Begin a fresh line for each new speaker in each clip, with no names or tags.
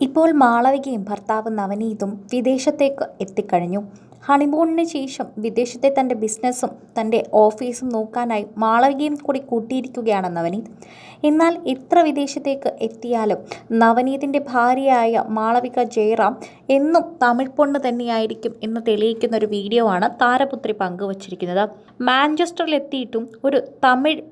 ഇപ്പോൾ മാളവികയും ഭർത്താവ് നവനീതും വിദേശത്തേക്ക് എത്തിക്കഴിഞ്ഞു. ഹണിമൂണിന് ശേഷം വിദേശത്തെ തന്റെ ബിസിനസ്സും തന്റെ ഓഫീസും നോക്കാനായി മാളവികയും കൂടി കൂട്ടിയിരിക്കുകയാണ് നവനീത്. എന്നാൽ എത്ര വിദേശത്തേക്ക് എത്തിയാലും നവനീതിന്റെ ഭാര്യയായ മാളവിക ജയറാം എന്നും തമിഴ് പൊണ്ണ് തന്നെയായിരിക്കും എന്ന് തെളിയിക്കുന്ന ഒരു വീഡിയോ ആണ് താരപുത്രി പങ്കുവച്ചിരിക്കുന്നത്. മാഞ്ചസ്റ്ററിൽ എത്തിയിട്ടും ഒരു തമിഴ്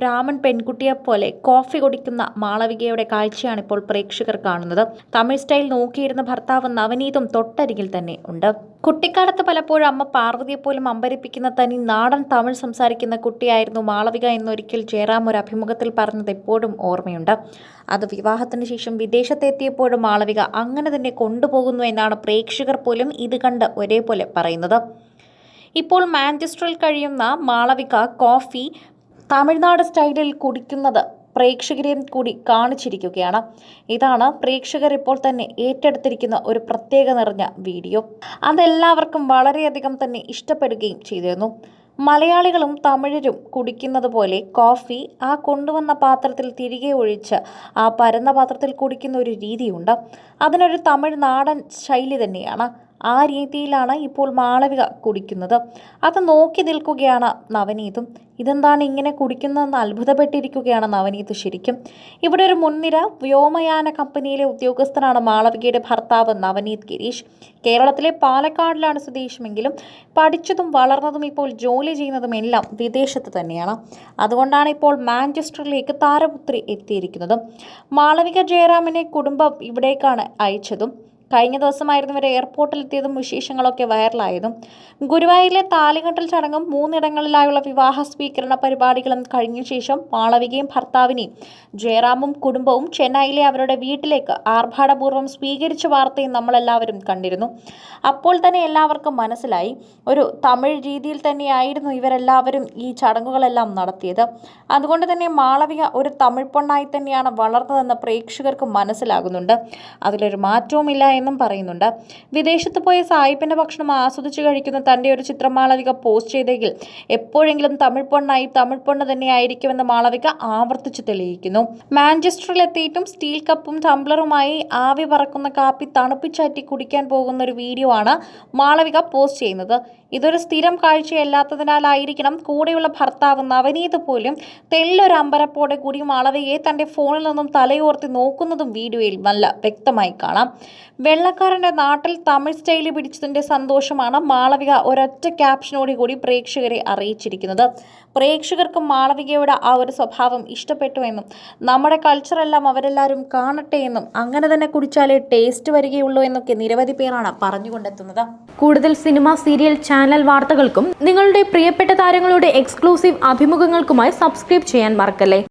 ബ്രാഹ്മൺ പെൺകുട്ടിയെപ്പോലെ കോഫി കുടിക്കുന്ന മാളവികയുടെ കാഴ്ചയാണ് ഇപ്പോൾ പ്രേക്ഷകർ കാണുന്നത്. തമിഴ് സ്റ്റൈൽ നോക്കിയിരുന്ന ഭർത്താവ് നവനീതും തൊട്ടരികിൽ തന്നെ ഉണ്ട്. കുട്ടിക്കാലത്ത് പലപ്പോഴും അമ്മ പാർവതിയെ പാർവതിയെപ്പോലും അമ്പരിപ്പിക്കുന്ന തനി നാടൻ തമിഴ് സംസാരിക്കുന്ന കുട്ടിയായിരുന്നു മാളവിക എന്നൊരിക്കൽ ജയറാം ഒരു അഭിമുഖത്തിൽ പറഞ്ഞത് എപ്പോഴും ഓർമ്മയുണ്ട്. അത് വിവാഹത്തിന് ശേഷം വിദേശത്തെത്തിയപ്പോഴും മാളവിക അങ്ങനെ തന്നെ കൊണ്ടുപോകുന്നു എന്നാണ് പ്രേക്ഷകർ പോലും ഇത് കണ്ട് ഒരേപോലെ പറയുന്നത്. ഇപ്പോൾ മാഞ്ചസ്റ്ററിൽ കഴിയുന്ന മാളവിക കോഫി തമിഴ്നാട് സ്റ്റൈലിൽ കുടിക്കുന്നത് പ്രേക്ഷകരെയും കൂടി കാണിച്ചിരിക്കുകയാണ്. ഇതാണ് പ്രേക്ഷകർ ഇപ്പോൾ തന്നെ ഏറ്റെടുത്തിരിക്കുന്ന ഒരു പ്രത്യേക നിറഞ്ഞ വീഡിയോ. അതെല്ലാവർക്കും വളരെയധികം തന്നെ ഇഷ്ടപ്പെടുകയും ചെയ്തിരുന്നു. മലയാളികളും തമിഴരും കുടിക്കുന്നത് പോലെ കോഫി ആ കൊണ്ടുവന്ന പാത്രത്തിൽ തിരികെ ഒഴിച്ച് ആ പരന്ന പാത്രത്തിൽ കുടിക്കുന്ന ഒരു രീതിയുണ്ട്. അതിനൊരു തമിഴ് നാടൻ ശൈലി തന്നെയാണ്. ആ രീതിയിലാണ് ഇപ്പോൾ മാളവിക കുടിക്കുന്നത്. അത് നോക്കി നിൽക്കുകയാണ് നവനീതും. ഇതെന്താണ് ഇങ്ങനെ കുടിക്കുന്നതെന്ന് അത്ഭുതപ്പെട്ടിരിക്കുകയാണ് നവനീത് ശരിക്കും. ഇവിടെ ഒരു മുൻനിര വ്യോമയാന കമ്പനിയിലെ ഉദ്യോഗസ്ഥനാണ് മാളവികയുടെ ഭർത്താവ് നവനീത് ഗിരീഷ്. കേരളത്തിലെ പാലക്കാടിലാണ് സ്വദേശമെങ്കിലും പഠിച്ചതും വളർന്നതും ഇപ്പോൾ ജോലി ചെയ്യുന്നതും എല്ലാം വിദേശത്ത് തന്നെയാണ്. അതുകൊണ്ടാണ് ഇപ്പോൾ മാഞ്ചസ്റ്ററിലേക്ക് താരപുത്രി എത്തിയിരിക്കുന്നത്. മാളവിക ജയറാമിനെ കുടുംബം ഇവിടേക്കാണ് അയച്ചതും. കഴിഞ്ഞ ദിവസമായിരുന്നു ഇവർ എയർപോർട്ടിലെത്തിയതും വിശേഷങ്ങളൊക്കെ വൈറലായതും. ഗുരുവായൂരിലെ താലികെട്ടൽ ചടങ്ങും മൂന്നിടങ്ങളിലായുള്ള വിവാഹ സ്വീകരണ പരിപാടികളും കഴിഞ്ഞ ശേഷം മാളവികയും ഭർത്താവിനെയും ജയറാമും കുടുംബവും ചെന്നൈയിലെ അവരുടെ വീട്ടിലേക്ക് ആർഭാടപൂർവം സ്വീകരിച്ച വാർത്തയും നമ്മളെല്ലാവരും കണ്ടിരുന്നു. അപ്പോൾ തന്നെ എല്ലാവർക്കും മനസ്സിലായി. ഒരു തമിഴ് രീതിയിൽ തന്നെയായിരുന്നു ഇവരെല്ലാവരും ഈ ചടങ്ങുകളെല്ലാം നടത്തിയത്. അതുകൊണ്ട് തന്നെ മാളവിക ഒരു തമിഴ് പൊണ്ണായി തന്നെയാണ് വളർന്നതെന്ന് പ്രേക്ഷകർക്ക് മനസ്സിലാകുന്നുണ്ട്. അതിലൊരു മാറ്റവുമില്ല എന്നും പറയുന്നുണ്ട്. വിദേശത്ത് പോയ സായിപ്പിന്റെ ഭക്ഷണം ആസ്വദിച്ച് കഴിക്കുന്ന തന്റെ ഒരു ചിത്രം മാളവിക പോസ്റ്റ് ചെയ്തെങ്കിൽ എപ്പോഴെങ്കിലും തമിഴ് പൊണ്ണായി തമിഴ് പൊണ്ണ് തന്നെയായിരിക്കുമെന്ന് മാളവിക ആവർത്തിച്ച് തെളിയിക്കുന്നു. മാഞ്ചസ്റ്ററിൽ എത്തിയിട്ടും സ്റ്റീൽ കപ്പും ടംബ്ലറുമായി ആവി പറക്കുന്ന കാപ്പി തണുപ്പിച്ചാറ്റി കുടിക്കാൻ പോകുന്ന ഒരു വീഡിയോ ആണ് മാളവിക പോസ്റ്റ് ചെയ്യുന്നത്. ഇതൊരു സ്ഥിരം കാഴ്ചയല്ലാത്തതിനാലായിരിക്കണം കൂടെയുള്ള ഭർത്താവ് നവനീത് പോലും തെല്ലൊരു അമ്പരപ്പോടെ കൂടി മാളവിയെ തന്റെ ഫോണിൽ നിന്നും തലയോർത്തി നോക്കുന്നതും വീഡിയോയിൽ നല്ല വ്യക്തമായി കാണാം. വെള്ളക്കാരന്റെ നാട്ടിൽ തമിഴ് സ്റ്റൈലിൽ പിടിച്ചതിന്റെ സന്തോഷമാണ് മാളവിക ഒരൊറ്റ ക്യാപ്ഷനോട് കൂടി പ്രേക്ഷകരെ അറിയിച്ചിരിക്കുന്നത്. പ്രേക്ഷകർക്ക് മാളവികയുടെ ആ ഒരു സ്വഭാവം ഇഷ്ടപ്പെട്ടു എന്നും നമ്മുടെ കൾച്ചറെല്ലാം അവരെല്ലാവരും കാണട്ടെ എന്നും അങ്ങനെ തന്നെ കുടിച്ചാലേ ടേസ്റ്റ് വരികയുള്ളൂ എന്നൊക്കെ നിരവധി പേരാണ് പറഞ്ഞുകൊണ്ടെത്തുന്നത്.
കൂടുതൽ സിനിമ സീരിയൽ ചാനൽ വാർത്തകൾക്കും നിങ്ങളുടെ പ്രിയപ്പെട്ട താരങ്ങളുടെ എക്സ്ക്ലൂസീവ് അഭിമുഖങ്ങൾക്കുമായി സബ്സ്ക്രൈബ് ചെയ്യാൻ മറക്കല്ലേ?